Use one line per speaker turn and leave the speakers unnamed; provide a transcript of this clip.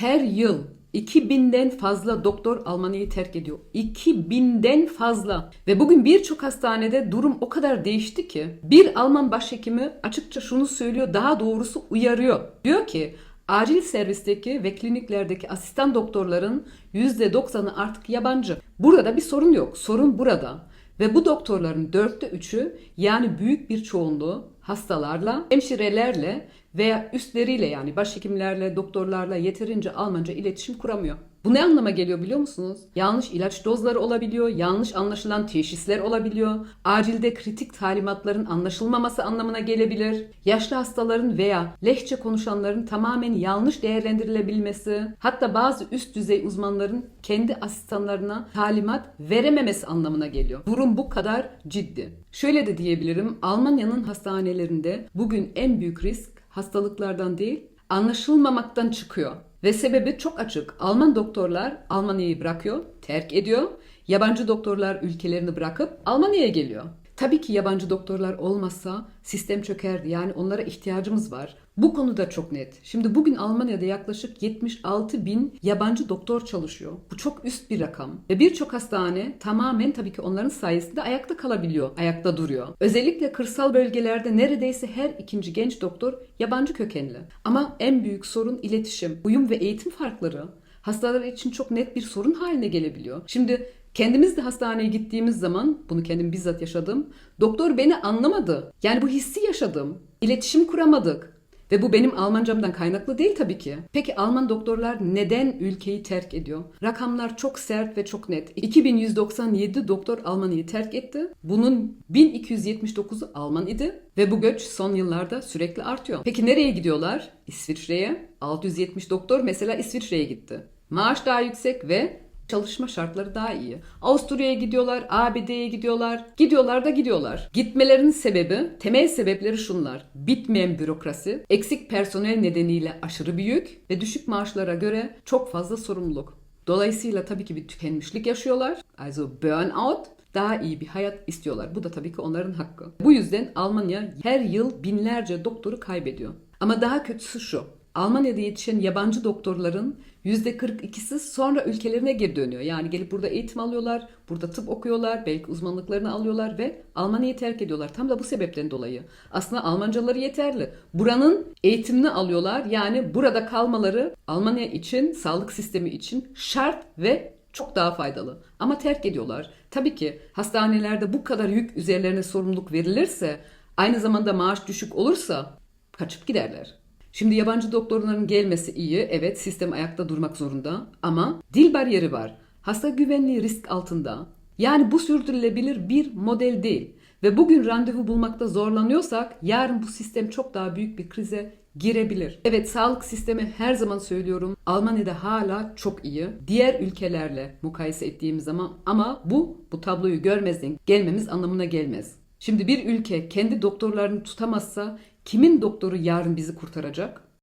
Her yıl 2000'den fazla doktor Almanya'yı terk ediyor. 2000'den fazla. Ve bugün birçok hastanede durum o kadar değişti ki bir Alman başhekimi açıkça şunu söylüyor, daha doğrusu uyarıyor. Diyor ki acil servisteki ve kliniklerdeki asistan doktorların %90'ı artık yabancı. Burada bir sorun yok. Sorun burada. Ve bu doktorların dörtte üçü yani büyük bir çoğunluğu hastalarla, hemşirelerle veya üstleriyle yani başhekimlerle, doktorlarla yeterince Almanca iletişim kuramıyor. Bu ne anlama geliyor biliyor musunuz? Yanlış ilaç dozları olabiliyor, yanlış anlaşılan teşhisler olabiliyor, acilde kritik talimatların anlaşılmaması anlamına gelebilir, yaşlı hastaların veya lehçe konuşanların tamamen yanlış değerlendirilebilmesi, hatta bazı üst düzey uzmanların kendi asistanlarına talimat verememesi anlamına geliyor. Durum bu kadar ciddi. Şöyle de diyebilirim, Almanya'nın hastanelerinde bugün en büyük risk hastalıklardan değil, anlaşılmamaktan çıkıyor. Ve sebebi çok açık. Alman doktorlar Almanya'yı bırakıyor, terk ediyor. Yabancı doktorlar ülkelerini bırakıp Almanya'ya geliyor. Tabii ki yabancı doktorlar olmazsa sistem çökerdi. Yani onlara ihtiyacımız var. Bu konuda çok net. Şimdi bugün Almanya'da yaklaşık 76 bin yabancı doktor çalışıyor. Bu çok üst bir rakam. Ve birçok hastane tamamen tabii ki onların sayesinde ayakta kalabiliyor, ayakta duruyor. Özellikle kırsal bölgelerde neredeyse her ikinci genç doktor yabancı kökenli. Ama en büyük sorun iletişim, uyum ve eğitim farkları hastalar için çok net bir sorun haline gelebiliyor. Şimdi Kendimiz de hastaneye gittiğimiz zaman, bunu kendim bizzat yaşadım. Doktor beni anlamadı. Yani bu hissi yaşadım. İletişim kuramadık. Ve bu benim Almancamdan kaynaklı değil tabii ki. Peki Alman doktorlar neden ülkeyi terk ediyor? Rakamlar çok sert ve çok net. 2197 doktor Almanya'yı terk etti. Bunun 1279'u Alman idi. Ve bu göç son yıllarda sürekli artıyor. Peki nereye gidiyorlar? İsviçre'ye. 670 doktor mesela İsviçre'ye gitti. Maaş daha yüksek ve çalışma şartları daha iyi. Avusturya'ya gidiyorlar, ABD'ye gidiyorlar. Gidiyorlar da gidiyorlar. Gitmelerinin sebebi, temel sebepleri şunlar. Bitmeyen bürokrasi, eksik personel nedeniyle aşırı büyük ve düşük maaşlara göre çok fazla sorumluluk. Dolayısıyla tabii ki bir tükenmişlik yaşıyorlar. Also burnout daha iyi bir hayat istiyorlar. Bu da tabii ki onların hakkı. Bu yüzden Almanya her yıl binlerce doktoru kaybediyor. Ama daha kötüsü şu. Almanya'da yetişen yabancı doktorların %42'si sonra ülkelerine geri dönüyor. Yani gelip burada eğitim alıyorlar, burada tıp okuyorlar, belki uzmanlıklarını alıyorlar ve Almanya'yı terk ediyorlar. Tam da bu sebepten dolayı. Aslında Almancaları yeterli. Buranın eğitimini alıyorlar. Yani burada kalmaları Almanya için, sağlık sistemi için şart ve çok daha faydalı. Ama terk ediyorlar. Tabii ki hastanelerde bu kadar yük üzerlerine sorumluluk verilirse, aynı zamanda maaş düşük olursa kaçıp giderler. Şimdi yabancı doktorların gelmesi iyi. Evet sistem ayakta durmak zorunda. Ama dil bariyeri var. Hasta güvenliği risk altında. Yani bu sürdürülebilir bir model değil. Ve bugün randevu bulmakta zorlanıyorsak yarın bu sistem çok daha büyük bir krize girebilir. Evet sağlık sistemi her zaman söylüyorum Almanya'da hala çok iyi. Diğer ülkelerle mukayese ettiğimiz zaman ama bu bu tabloyu görmezden gelmemiz anlamına gelmez. Şimdi bir ülke kendi doktorlarını tutamazsa kimin doktoru yarın bizi kurtaracak?